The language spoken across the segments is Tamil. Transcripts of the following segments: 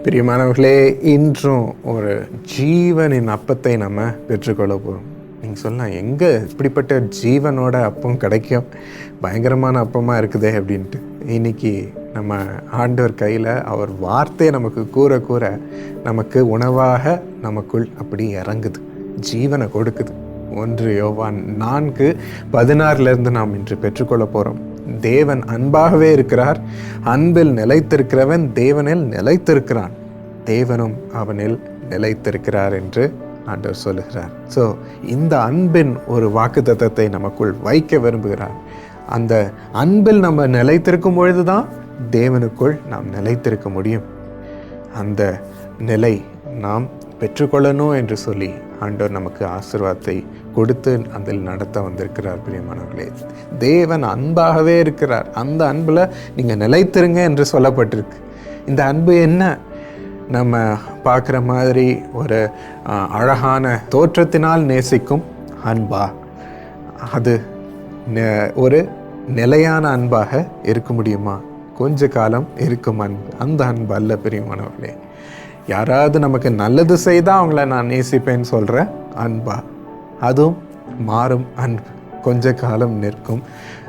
பிரியமானவர்களே இன்றும் ஒரு ஜீவனின் அப்பத்தை நம்ம பெற்றுக்கொள்ள போகிறோம் நீங்கள் சொல்லலாம் எங்கே இப்படிப்பட்ட ஜீவனோட அப்பம் கிடைக்கும்? பயங்கரமான அப்பமாக இருக்குதே அப்படின்ட்டு. இன்னைக்கு நம்ம ஆண்டவர் கையில் அவர் வார்த்தையை நமக்கு கூற கூற நமக்கு உணவாக நமக்குள் அப்படி இறங்குது. ஜீவனை கொடுக்குது. ஒன்று யோவான் நான்கு பதினாறுலேருந்து நாம் இன்று பெற்றுக்கொள்ள போகிறோம் தேவன் அன்பாகவே இருக்கிறார். அன்பில் நிலைத்திருக்கிறவன் தேவனில் நிலைத்திருக்கிறான். தேவனும் அவனில் நிலைத்திருக்கிறார் என்று ஆண்டவர் சொல்லுகிறார். ஸோ இந்த அன்பின் ஒரு வாக்குத்தத்தத்தை நமக்குள் வைக்க விரும்புகிறார். அந்த அன்பில் நம்ம நிலைத்திருக்கும் பொழுது தான் தேவனுக்குள் நாம் நிலைத்திருக்க முடியும். அந்த நிலை நாம் பெற்றுக்கொள்ளணும் என்று சொல்லி ஆண்டவர் நமக்கு ஆசிர்வாதத்தை கொடுத்து அதில் நடத்த வந்திருக்கிறார் பிரியமானவர்களே. தேவன் அன்பாகவே இருக்கிறார். அந்த அன்பில் நீங்கள் நிலைத்திருங்க என்று சொல்லப்பட்டிருக்கு. இந்த அன்பு என்ன? நம்ம பார்க்குற மாதிரி ஒரு அழகான தோற்றத்தினால் நேசிக்கும் அன்பா? அது ஒரு நிலையான அன்பாக இருக்க முடியுமா? கொஞ்ச காலம் இருக்கும் அன்பு. அந்த அன்பு அல்ல பிரியமானவர்களே. யாராவது நமக்கு நல்லது செய்தால் அவங்கள நான் நேசிப்பேன்னு சொல்கிற அன்பா. அதுவும் மாறும் அன்பு. கொஞ்ச காலம் நிற்கும்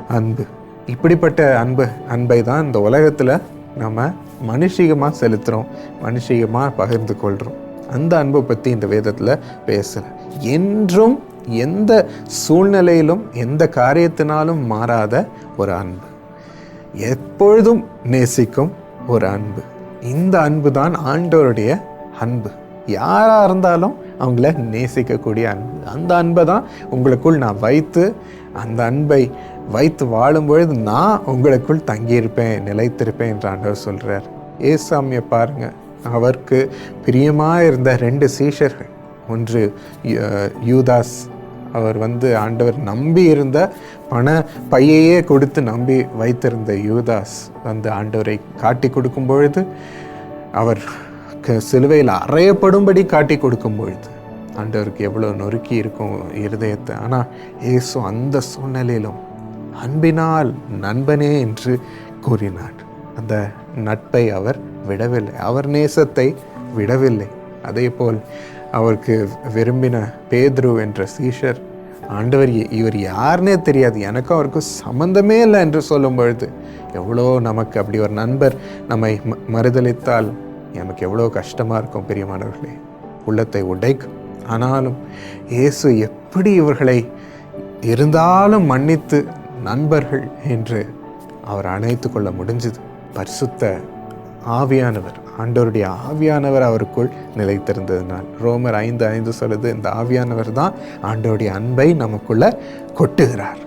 அன்பு. இப்படிப்பட்ட அன்பு அன்பை தான் இந்த உலகத்தில் நம்ம மனுஷிகமாக செலுத்துகிறோம் மனுஷிகமாக பகிர்ந்து கொள்கிறோம் அந்த அன்பை பற்றி இந்த வேதத்தில் பேசுகிறேன் என்றும் எந்த சூழ்நிலையிலும் எந்த காரியத்தினாலும் மாறாத ஒரு அன்பு. எப்பொழுதும் நேசிக்கும் ஒரு அன்பு. இந்த அன்பு தான் ஆண்டவருடைய அன்பு. யாராக இருந்தாலும் அவங்கள நேசிக்கக்கூடிய அன்பு. அந்த அன்பை தான் உங்களுக்குள் நான் வைத்து அந்த அன்பை வைத்து வாழும்பொழுது நான் உங்களுக்குள் தங்கியிருப்பேன் நிலைத்திருப்பேன் என்று ஆண்டவர் சொல்கிறார் ஏசாமியை பாருங்கள் அவருக்கு பிரியமாக இருந்த ரெண்டு சீஷர்கள். ஒன்று யூதாஸ் அவர் வந்து ஆண்டவர் நம்பி இருந்த பண பையையே கொடுத்து நம்பி வைத்திருந்த யூதாஸ் வந்து ஆண்டவரை காட்டி கொடுக்கும் பொழுது அவர் க- சிலுவையில் அறையப்படும்படி காட்டி கொடுக்கும் பொழுது ஆண்டவருக்கு எவ்வளோ நொறுக்கி இருக்கும் இருதயத்தை. ஆனால் இயேசு அந்த சூழ்நிலையிலும் அன்பினால் நண்பனே என்று கூறினார். அந்த நட்பை அவர் விடவில்லை. அவர் நேசத்தை விடவில்லை. அதே போல் அவருக்கு விரும்பின பேத்ரு என்ற சீஷர் ஆண்டவர் இவர் யாருனே தெரியாது. எனக்கும் அவருக்கும் சம்மந்தமே இல்லை என்று சொல்லும் பொழுது எவ்வளோ நமக்கு அப்படி ஒரு நண்பர் நம்மை ம- நமக்கு எவ்வளோ கஷ்டமாக இருக்கும் பிரியமானவர்களே. உள்ளத்தை உடைக்கும். ஆனாலும் இயேசு எப்படி இவர்களை இருந்தாலும் மன்னித்து நண்பர்கள் என்று அவர் அணைத்து கொள்ள முடிஞ்சது. பரிசுத்த ஆவியானவர். ஆண்டவருடைய ஆவியானவர் அவருக்குள் நிலைத்திருந்ததுனால். ரோமர் ஐந்து ஐந்து சொல்லுது இந்த ஆவியானவர் தான் ஆண்டவருடைய அன்பை நமக்குள்ளே கொட்டுகிறார்.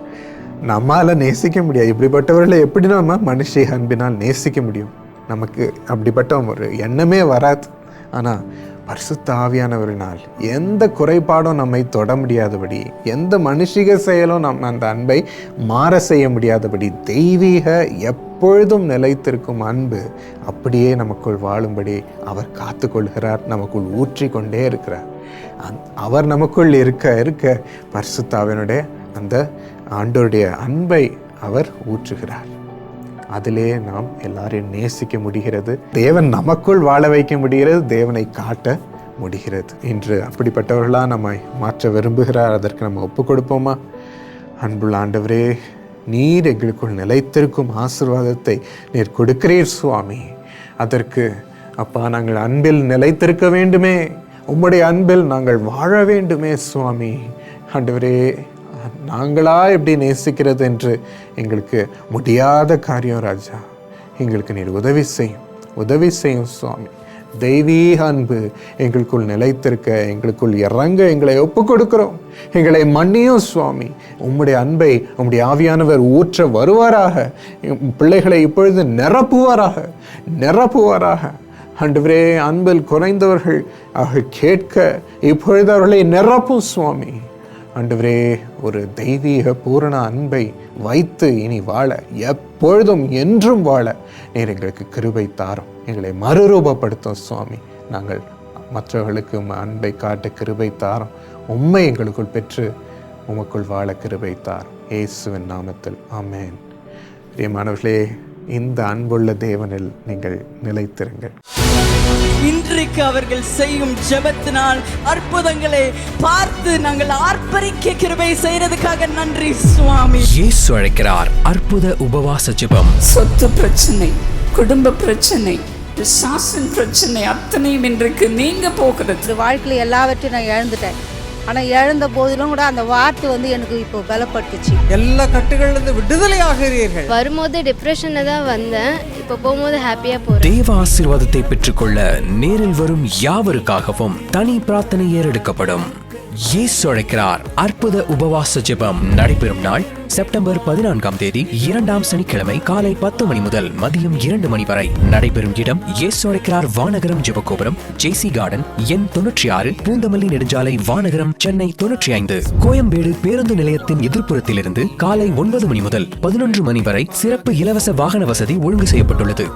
நம்மால் நேசிக்க முடியாது. இப்படிப்பட்டவர்களை எப்படி நம்ம மனுஷி அன்பினால் நேசிக்க முடியும்? நமக்கு அப்படிப்பட்ட ஒரு எண்ணமே வராது. ஆனால் பரிசுத்த ஆவியானவரினால் எந்த குறைபாடும் நம்மை தொட முடியாதபடி எந்த மனுஷிக செயலும் நம் அந்த அன்பை மாற செய்ய முடியாதபடி தெய்வீக எப் எப்பொழுதும் நிலைத்திருக்கும் அன்பு அப்படியே நமக்குள் வாழும்படி அவர் காத்துக்கொள்கிறார் நமக்குள் ஊற்றி கொண்டே இருக்கிறார். அந்- அவர் நமக்குள் இருக்க இருக்க பரிசுத்தாவினுடைய அந்த ஆண்டோருடைய அன்பை அவர் ஊற்றுகிறார். அதிலே நாம் எல்லாரையும் நேசிக்க முடிகிறது தேவன் நமக்குள் வாழ வைக்க முடிகிறது தேவனை காட்ட முடிகிறது. இன்று அப்படிப்பட்டவர்களாக நம்மை மாற்ற விரும்புகிறார் அதற்கு நம்ம ஒப்பு கொடுப்போமா? அன்புள்ள ஆண்டவரே நீர் எங்களுக்குள் நிலைத்திருக்கும் ஆசீர்வாதத்தை நீர் கொடுக்கிறீர் சுவாமி. அதற்கு அப்பா நாங்கள் அன்பில் நிலைத்திருக்க வேண்டுமே. உம்முடைய அன்பில் நாங்கள் வாழ வேண்டுமே சுவாமி. ஆண்டவரே நாங்களா எப்படி நேசிக்கிறது என்று எங்களுக்கு முடியாத காரியம் ராஜா. எங்களுக்கு நீர் உதவி செய்யும் உதவி செய்யும் சுவாமி. தெய்வீக அன்பு எங்களுக்குள் நிலைத்திருக்க எங்களுக்குள் இறங்க எங்களை ஒப்பு கொடுக்கிறோம் எங்களை மன்னியும் சுவாமி. உம்முடைய அன்பை உம்முடைய ஆவியானவர் ஊற்ற வருவாராக. பிள்ளைகளை இப்பொழுது நிரப்புவாராக. நிரப்புவாராக. அன்றுவரே அன்பில் குறைந்தவர்கள் அவர்கள் கேட்க இப்பொழுது அவர்களை நிரப்பும் சுவாமி. ஆண்டவரே ஒரு தெய்வீக பூரண அன்பை வைத்து இனி வாழ எப்பொழுதும் என்றும் வாழ நீர் எங்களுக்கு கிருபை தாரும். எங்களை மறுரூபப்படுத்தும் சுவாமி. நாங்கள் மற்றவர்களுக்கு அன்பை காட்ட கிருபை தாரும். உண்மை எங்களுக்குள் பெற்று உமக்குள் வாழ கிருபை தார் இயேசுவின் நாமத்தில். ஆமேன். பிரியமானவர்களே இந்த அன்புள்ள தேவனில் நீங்கள் நிலைத்திருங்கள். இன்றைக்கு அவர்கள் செய்யும் ஜெபத்தினால் அற்புதங்களை பார்த்து நாங்கள் ஆர்ப்பரிக்க கிருபை செய்யறதுக்காக நன்றி சுவாமி. இயேசு அழைக்கிறார். அற்புத உபவாச ஜெபம். சொத்து பிரச்சனை குடும்ப பிரச்சனை பிசாசின் பிரச்சனை அத்தனையும் இன்றைக்கு நீங்க போகிறது. வாழ்க்கையில் எல்லாவற்றையும் நான் இழந்துட்டேன். ஆனால் இழந்த போதிலும் கூட அந்த வார்த்தை வந்து எனக்கு இப்போ பலப்பட்டுச்சு. எல்லா கட்டுகள்லேருந்து விடுதலை ஆகிறீர்கள். வரும்போது டிப்ரெஷனில் தான் வந்தேன். இப்போ போகும்போது ஹாப்பியாக போகிறேன் தேவ ஆசீர்வாதத்தை பெற்றுக்கொள்ள நேரில் வரும் யாவருக்காகவும் தனி பிரார்த்தனை ஏறெடுக்கப்படும். இயேசு அழைக்கிறார். அற்புத உபவாச ஜெபம் நடைபெறும் நாள் செப்டம்பர் பதினான்காம் தேதி இரண்டாம் சனிக்கிழமை காலை பத்து மணி முதல் மதியம் இரண்டு மணி வரை. நடைபெறும் இடம் இயேசு அழைக்கிறார் வானகரம் ஜெபகோபுரம் ஜேசி கார்டன் எண் தொன்னூற்றி ஆறு பூந்தமல்லி நெடுஞ்சாலை வானகரம் சென்னை தொன்னூற்றி ஐந்து. கோயம்பேடு பேருந்து நிலையத்தின் எதிர்ப்புறத்திலிருந்து காலை ஒன்பது மணி முதல் பதினொன்று மணி வரை சிறப்பு இலவச வாகன வசதி ஒழுங்கு செய்யப்பட்டுள்ளது.